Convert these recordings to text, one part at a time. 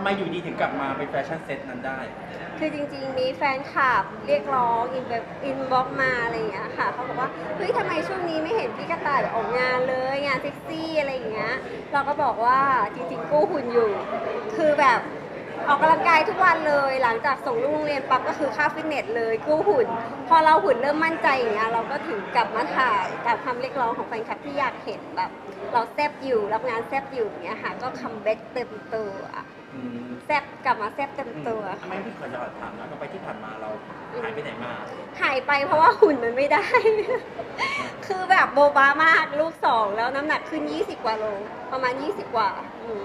ำไมอยู่ดีถึงกลับมาเป็นแฟชั่นเซ็ตนั้นได้ คือจริงๆ มีแฟนคลับเรียกร้องอินแบบอินบ็อกมาอะไรอย่างเงี้ยค่ะเขาบอกว่าเฮ้ยทำไมช่วงนี้ไม่เห็นพี่กระต่ายแบบออกงานเลยงานเซ็กซี่อะไรอย่างเงี้ยเราก็บอกว่าจริงๆกู้หุ่นอยู่ คือแบบ ออกกำลังกายทุกวันเลย หลังจากส่งลูกโรงเรียนปั๊บก็คือเข้าฟิตเนสเลยกู้หุ่น พอเราหุ่นเริ่มมั่นใจอย่างเงี้ยเราก็ถึงกลับมาถ่ายตามคำเรียกร้องของแฟนคลับที่อยากเห็นแบบ เราแซบอยู่รับงานแซบอยู่อย่างเงี้ยค่ะก็คัมแบ็กเต็มตัวอืมแซบกลับมาแซบเต็มตัวทำไมพี่ขอจะถามนะก็ไปที่ผ่านมาเราหายไปไหนมาหายไปเพราะว่าหุ่นมันไม่ได้ คือแบบโบบามากลูกสองแล้วน้ำหนักขึ้น 20 กว่าโลประมาณ 20 กว่าอืม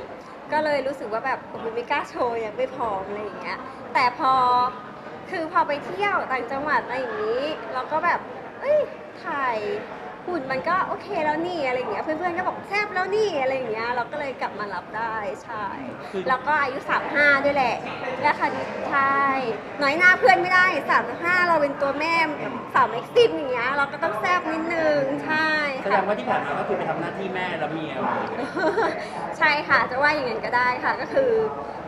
ก็เลยรู้สึกว่าแบบโอ้โหไม่กล้าโชว์ยังไม่พร้อมอะไรอย่างเงี้ย แต่พอคือพอไปเที่ยวต่างจังหวัดอะไรอย่างนี้เราก็แบบเอ้ยถ่ายหุ่นมันก็โอเคแล้วนี่อะไรอย่างเงี้ยเพื่อนๆก็บอกแซบแล้วนี่อะไรอย่างเงี้ยเราก็เลยกลับมารับได้ใช่แล้วก็อายุ 35 ด้วยแหละแล้วค่ะใช่น้อยหน้าเพื่อนไม่ได้ 35 เราเป็นตัวแม่สาวเม็กซิมอย่างเงี้ยเราก็ต้องแซบนิดนึงใช่ แสดค่ะงว่าที่ผ่านมาก็คือไปทำหน้าที่แม่และเมียมาใช่ค่ะจะว่าอย่างนั้นก็ได้ค่ะก็คือ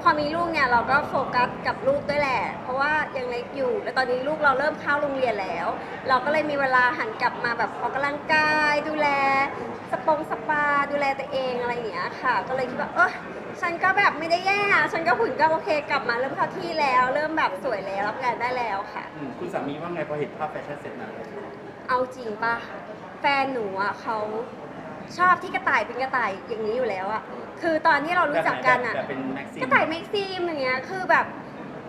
พอมีลูกเนี่ยเราก็โฟกัสกับลูกด้วยแหละ เพราะว่ายังเล็กอยู่ แล้วตอนนี้ลูกเราเริ่มเข้าโรงเรียนแล้ว เราก็เลยมีเวลาหันกลับมาแบบออกกำลังกาย ดูแล สปงสปา ดูแลตัวเองอะไรอย่างเงี้ยค่ะ ก็เลยคิดว่าเออฉันก็แบบไม่ได้แย่อะฉันก็หุ่นก็โอเคกลับมาเริ่มเข้าที่แล้ว เริ่มแบบสวยแล้วรับงานได้แล้วค่ะ อืมคุณสามีว่าไงพอเห็นภาพแฟชั่นเซ็ตนั้นเอาจริงปะ แฟนหนูอะเขาชอบที่กระต่ายเป็นกระต่ายอย่างนี้อยู่แล้วอะคือตอนที่เรารู้จักกันอะแบบเป็นแม็กซิมกระต่ายเม็กซิมอย่างเงี้ยคือแบบ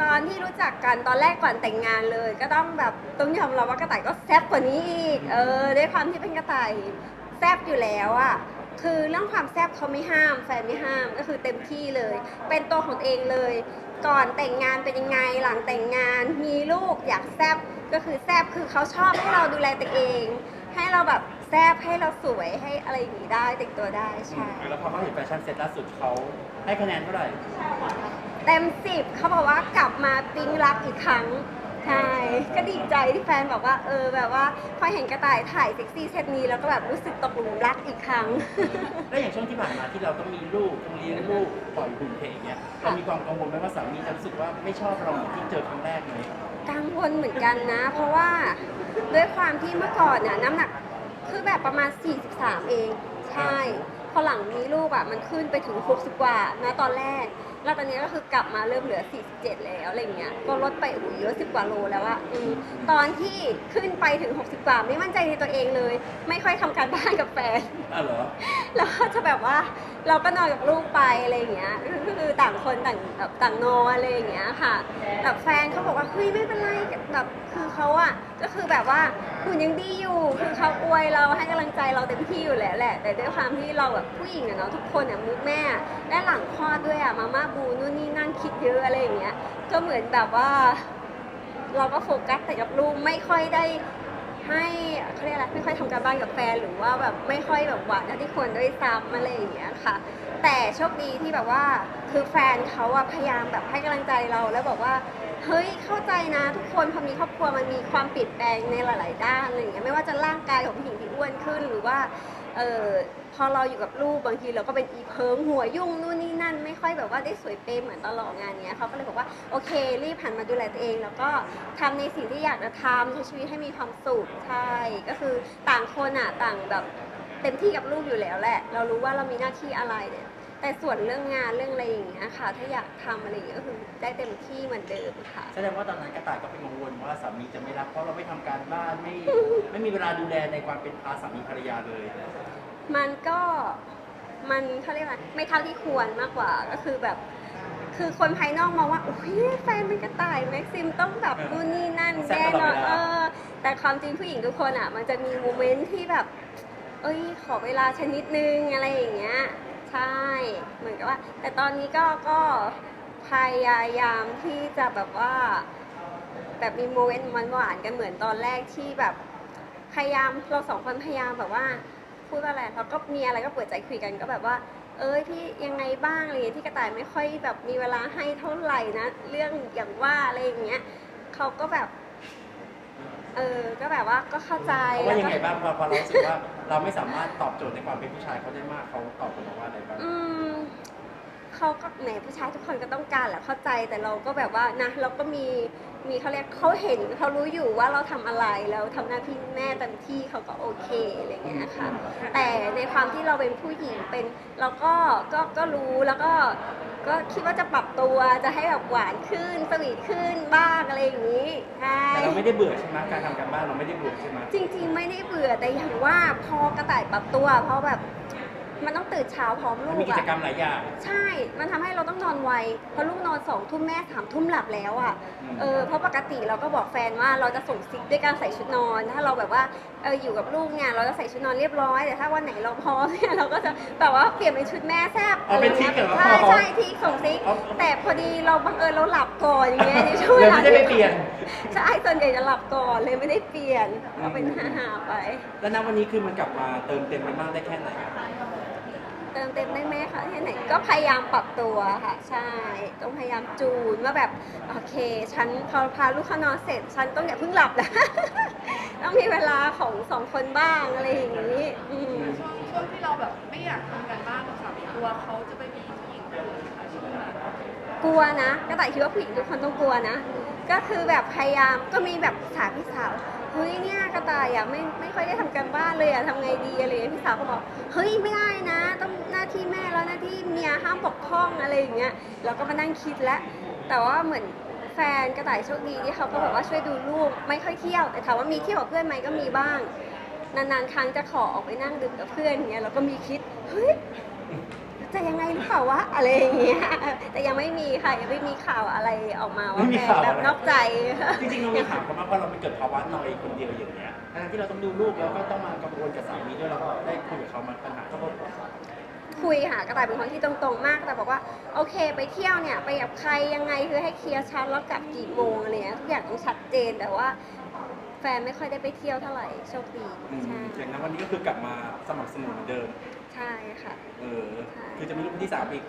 ตอนที่รู้จักกันตอนแรกก่อนแต่งงานเลย ก็ต้องแบบต้องยอมรับว่ากระต่ายก็แซ่บกว่านี้อีกเออด้วยความที่เป็นกระต่ายแซ่บอยู่แล้วอะคือเรื่องความแซ่บเขาไม่ห้าม แฟนไม่ห้ามก็คือเต็มที่เลย เป็นตัวของตัวเองเลย ก่อนแต่งงานเป็นยังไงหลังแต่งงาน มีลูกอยากแซ่บก็คือแซ่บคือเขาชอบให้เราดูแลตัวเอง ให้เราแบบแซ่บให้เราสวยให้อะไรอย่างนี้ได้แต่งตัวได้ใช่แล้วพอเขาเห็นแฟชั่นเซ็ตล่าสุดเขาให้คะแนนเท่าไหร่ เต็มสิบเขาบอกว่ากลับมาปิ๊งรักอีกครั้ง ใช่ก็ดีใจที่แฟนบอกว่า เออแบบว่าพอเห็นกระต่ายถ่ายเซ็กซี่เซตนี้แล้วก็แบบรู้สึกตกหลุมรักอีกครั้ง แล้วอย่างช่วงที่ผ่านมาที่เราต้องมีลูกต้องเลี้ยงลูกปล่อยหุ่นเพลงเนี่ยเรามีความกังวลไหมว่าสามีจะรู้สึกว่าไม่ชอบเราเหมือนที่เจอครั้งแรกไหมกังวลเหมือนกันนะ เพราะว่าด้วยความที่เมื่อก่อนน่ะน้ำหนักคือแบบประมาณ 43 เอง ใช่ พอหลังมีลูกอะมันขึ้นไปถึง60กว่านะตอนแรก แล้วตอนนี้ก็คือกลับมาเริ่มเหลือ 47 แล้วอะไรเงี้ย ก็ลดไปโอ้โหเยอะ10กว่าโลแล้วอะอืมตอนที่ขึ้นไปถึง 60 กว่าไม่มั่นใจในตัวเองเลย ไม่ค่อยทำการบ้านกับแฟน อ้าวเหรอ แล้วก็จะแบบว่าเราก็นอนกับลูกไปอะไรอย่างเงี้ยก็คือต่างคนต่างแบบต่างนอนอะไรอย่างเงี้ยค่ะแบบแฟนเขาบอกว่าเฮ้ยไม่เป็นไรแบบคือเขาอะก็คือแบบว่าหุ่นยังดีอยู่ คือเขาอวยเราให้กำลังใจเราเต็มที่อยู่แล้วแหละ แต่ด้วยความที่เราแบบผู้หญิงอะเนาะทุกคนอะมุกแม่และหลังคลอดด้วย อะมาม่าบูนู่นนี่นั่นคิดเยอะอะไรอย่างเงี้ย ก็เหมือนแบบว่า เราก็โฟกัสแต่กับลูกไม่ค่อยได้ให้เขาเรียกอะไรไม่ค่อยทำการบ้านกับแฟนหรือว่าแบบไม่ค่อยแบบหวานเท่าที่ควรด้วยซ้ำอะไรอย่างเงี้ยค่ะ แต่โชคดีที่แบบว่าคือแฟนเขาอะพยายามแบบให้กำลังใจเราแล้วบอกว่าเฮ้ยเข้าใจนะทุกคนพอมีครอบครัวมันมีความเปลี่ยนแปลงในหลาย ๆ ด้านอะไรอย่างเงี้ยไม่ว่าจะร่างกายของผู้หญิงที่อ้วนขึ้นหรือว่าเออ พอเราอยู่กับลูกบางทีเราก็เป็นอีเพิงหัวยุ่งนู่นนี่นั่น ไม่ค่อยแบบว่าได้สวยเป๊ะเหมือนตลอดงานเนี้ยเขาก็เลยบอกว่าโอเค รีบหันมาดูแลตัวเอง แล้วก็ทำในสิ่งที่อยากจะทำใช้ชีวิตให้มีความสุขใช่ก็คือต่างคนอะต่างแบบเต็มที่กับลูกอยู่แล้วแหละ เรารู้ว่าเรามีหน้าที่อะไรเนี่ย แต่ส่วนเรื่องงานเรื่องอะไรอย่างเงี้ยค่ะ ถ้าอยากทำอะไรอย่างเงี้ยก็คือได้เต็มที่เหมือนเดิมค่ะ แสดงว่าตอนนั้นกระต่ายก็เป็นกังวลว่าสามีจะไม่รักเพราะเราไม่ทำการบ้านไม่ ไม่มีเวลาดูแลในความเป็นอาสามีภรรยาเลย มันก็มันเขาเรียกว่าไม่เท่าที่ควรมากกว่าก็คือแบบ คือคนภายนอกมองว่าโอ้ยแฟนเป็นกระต่ายแม็กซิมต้องแบบนู่นนี่นั่นแซ่แน่บตลนออดนเวลาเออ แต่ความจริงผู้หญิงทุกคนอะ มันจะมีโมเมนต์ที่แบบ เอ้ย ขอเวลาชนิดนึงอะไรอย่างเงี้ยใช่ เหมือนกับว่า แต่ตอนนี้ก็ก็พยายามที่จะแบบว่า แบบมีโมเมนต์หวานๆกันเหมือนตอนแรกที่แบบพยายามเราสองคนพยายามแบบว่า พูดว่าอะไรเราก็มีอะไรก็เปิดใจคุยกันก็แบบว่า เอ้ยพี่ยังไงบ้างอะไรอย่างเงี้ยที่กระต่ายไม่ค่อยแบบมีเวลาให้เท่าไหร่นะ เรื่องอย่างว่าอะไรอย่างเงี้ยเขาก็แบบ เออก็แบบว่าก็เข้าใจเขาว่าแล้วยังก็ไงบ้างพอพอเรารู้สึกว่า เราไม่สามารถตอบโจทย์ในความเป็นผู้ชายเขาได้มากเขาตอบกลับมาว่าอะไรบ้างอืม เขาก็แหมผู้ชายทุกคนก็ต้องการแหละเข้าใจแต่เราก็แบบว่านะเราก็มีมีเขาเรียกเขาเห็นเขารู้อยู่ว่าเราทำอะไรแล้วทำหน้าที่แม่เต็มที่เขาก็โอเคอะไรอย่างเงี้ยค่ะ แต่ในความที่เราเป็นผู้หญิงเป็นเราก็ก็ก็รู้แล้วก็ก็คิดว่าจะปรับตัวจะให้แบบหวานขึ้นสวีทขึ้นบ้างอะไรอย่างนี้ใช่ แต่เราไม่ได้เบื่อใช่ไหมการทำการบ้านเราไม่ได้เบื่อใช่ไหมจริงๆ ไม่ได้เบื่อแต่อย่างว่าพอกระต่ายปรับตัว เพราะแบบ มันต้องตื่นเช้าพร้อมลูมันกมีกิจอะกรรมหลายอย่าง ใช่ มันทำให้เราต้องนอนไวเพราะลูกนอนสองทุ่มแม่สามทุ่มหลับแล้วอะอืมเออ เพราะปกติเราก็บอกแฟนว่าเราจะส่งซิกด้วยการใส่ชุดนอน ถ้าเราแบบว่า เออ อยู่กับลูกเนี่ยเราจะใส่ชุดนอนเรียบร้อย แต่ถ้าวันไหนเราพร้อมเนี่ยเราก็จะแบบว่าเปลี่ยนเป็นชุดแม่แซ่บเอาเป็นทิกเหรอใช่ใช่ทิกส่งซิกเอาแต่พอดีเราบังเอิญเราหลับก่อนอย่างเงี้ยในช่วงเลเวยลาไม่ได้ไปเปลี่ยน ใช่ส่วนใหญ่จะหลับก่อนเลยไม่ได้เปลี่ยนเอาเป็นหาๆไป แล้วณวันนี้คือมันกลับมาเติมเต็มไปมากได้แค่ไหน เติมเต็มได้ไหมคะที่ไหนก็พยายามปรับตัวค่ะ ใช่ ต้องพยายามจูนว่าแบบโอเค ฉันพอพาลูกเขานอนเสร็จ ฉันต้องอย่าเพิ่งหลับนะ ต้องมีเวลาของสองคนบ้างอะไรอย่างนี้อืมช่วงช่วงที่เราแบบไม่อยากทำกันบ้านกับสามีกลัวเขาจะไปมีผู้หญิงคนอื่นค่ะช่วงนั้นกลัวนะก็แต่ายคิดว่าผู้หญิงทุกคนต้องกลัวนะ ก็คือแบบพยายามก็มีแบบสาวพี่สาวเฮ้ยเนี่ยกระต่ายอะไม่ไม่ค่อยได้ทำการบ้านเลยอะทำไงดีอะไรอย่างเงี้ยพี่สาวก็บอกเฮ้ยไม่ได้นะ ต้องห น้าที่แม่แล้วหน้าที่เมียห้ามปกพร่องอะไรอย่างเงี้ยเราก็มานั่งคิดแล้วแต่ว่าเหมือนแฟนกระต่ายโชคดีที่เขาก็แบบว่าช่วยดูลูกไม่ค่อยเที่ยว แต่ถามว่ามีเที่ยวกับเพื่อนไหมก็มีบ้าง นานๆครั้งจะขอออกไปนั่งดื่มกับเพื่อนอย่างเงี้ยเราก็มีคิดเฮ้ยจะยังไงหรือเปล่าวะอะไรอย่างเงี้ยเออแต่ยังไม่มีค่ะยังไม่มีข่าวอะไรออกมาว่าไม่มีแฟนข่าวแบบอะไร นอกใจ จริงๆเรามีถามเขามากว่าเราไม่เกิดภาวะนอยคนเดียวอย่างเงี้ยทั้งที่เราต้องดูลูกแล้วก็ต้องมากังวลกับสามีด้วยเราก็ได้คุยกับเขามาปัญหาเขาบอก คุยค่ะกระต่ายเป็นคนที่ตรงๆ มากแต่บอกว่าโอเค ไปเที่ยวเนี่ยไปกับใครยังไงคือให้เคลียร์ชัดแล้วกลับกี่โมงอะไรเงี้ยทุกอย่างต้องชัดเจนแต่ว่า แฟนไม่ค่อยได้ไปเที่ยวเท่าไหร่โชคดีอืมใช่อย่างนั้นวันนี้ก็คือกลับมาสม่ำเสมอเหมือนเดิม ใช่ค่ะ เออใช่คือจะมีลูกคนที่สามอีก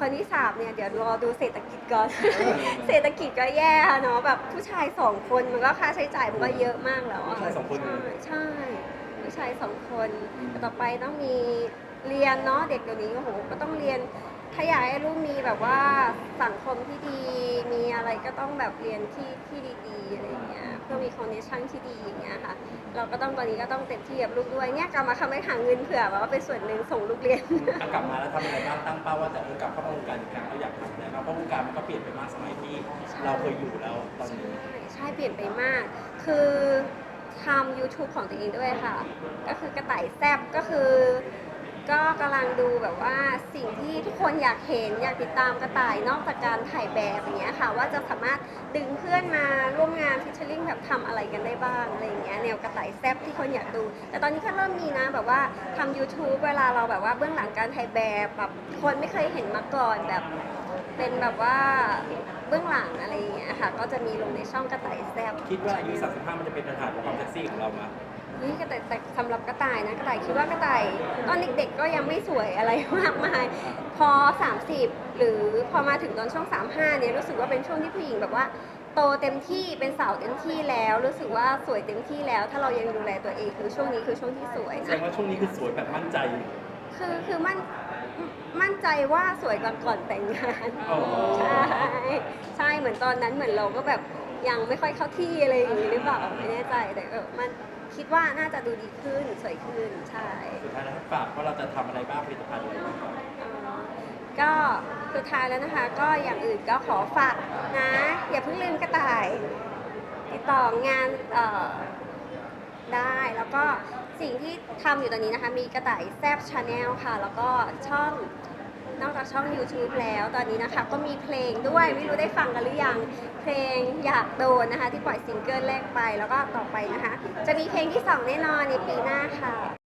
คนที่สามเนี่ยเดี๋ยวรอดูเศรษฐกิจก่อน เศรษฐกิจก็แย่ค่ะเนาะแบบผู้ชายสองคนมันก็ค่าใช้จ่ายมันก็เยอะมากแล้วอะผู้ชายสองคนใช่ใช่ผู้ชายสองคนอืม แต่ต่อไปต้องมี เรียนเนาะเด็กเดี๋ยวนี้โอ้โหก็ต้องเรียนถ้าอยากให้ลูกมีแบบว่าสังคมที่ดี มีอะไรก็ต้องแบบเรียนที่ที่ดีๆอะไรอย่างเงี้ยเพื่อมีคอนเนคชั่นที่ดีอย่างเงี้ยค่ะ เราก็ต้องตอนนี้ก็ต้องเต็มที่กับลูกด้วยเนี่ยกลับมาทำให้หาเงินเผื่อแบบว่าเป็นส่วนหนึ่งส่งลูกเรียนอะกลับมาแล้วทำอะไรบ้างตั้งเป้าว่าจะเออกลับเข้าวงการอีกครั้งเราอยากทำอะไรบ้างเพราะวงการมันก็เปลี่ยนไปมากสมัยที่เราเคยอยู่แล้วตอนนี้ ใช่ใช่เปลี่ยนไปมาก คือทำ YouTube ของตัวเองด้วยค่ะ ก็คือกระต่ายแซบก็คือ ก็กำลังดูแบบว่าสิ่งที่ทุกคนอยากเห็นอยากติดตามกระต่ายนอกจากการถ่ายแบบอย่างเงี้ยค่ะ ว่าจะสามารถดึงเพื่อนมาร่วมงานฟิชเชอร์ลิงแบบทำอะไรกันได้บ้างอะไรอย่างเงี้ยแนวกระต่ายแซบที่คนอยากดู แต่ตอนนี้ก็เริ่มมีนะแบบว่าทำ YouTube เวลาเราแบบว่าเบื้องหลังการถ่ายแบบแบบคนไม่เคยเห็นมาก่อนแบบ เป็นแบบว่าเบื้องหลังอะไรอย่างเงี้ยค่ะ ก็จะมีลงในช่องกระต่ายแซบ คิดว่าอายุ35มันจะเป็นปัญหาของความเซ็กซี่ของเรามา นี่กระต่ายแต่สำหรับกระต่ายนะกระต่ายคิดว่ากระต่ายตอนเด็กๆก็ยังไม่สวยอะไรมากมาย พอ 30 หรือพอมาถึงตอนช่วง 35 เนี่ยรู้สึกว่าเป็นช่วงที่ผู้หญิงแบบว่า โตเต็มที่เป็นสาวเต็มที่แล้ว รู้สึกว่าสวยเต็มที่แล้ว ถ้าเรายังดูแลตัวเองคือช่วงนี้คือช่วงที่สวยแสดนะ งว่าช่วงนี้คือสวยแบบมั่นใจคือคือมั่นมั่นใจว่าสวยกว่าก่อนแต่งงาน อ๋อใช่ใช่เหมือนตอนนั้นเหมือนเราก็แบบยังไม่ค่อยเข้าที่อะไรอย่างนี้หรือเปล่าไม่แน่ใจแต่เออมัน คิดว่าน่าจะดูดีขึ้นสวยขึ้นใช่ สุดท้ายแล้วให้ฝากว่าเราจะทำอะไรบ้างผลิตภัณฑ์อะไรบ้างก่อนอ่าก็สุดท้ายแล้วนะคะก็อย่างอื่นก็ขอฝากนะ อย่าเพิ่งลืมกระต่าย ติดต่องานเอ่อได้แล้วก็สิ่งที่ทำอยู่ตอนนี้นะคะ มีกระต่ายแซบชาแนลค่ะ แล้วก็ช่อง นอกจากช่อง YouTube แล้วตอนนี้นะคะ ก็มีเพลงด้วยไม่รู้ได้ฟังกันหรือยัง เพลงอยากโดนนะคะ ที่ปล่อยซิงเกิลแรกไปแล้วก็ต่อไปนะคะ จะมีเพลงที่สองแน่นอนในปีหน้าค่ะ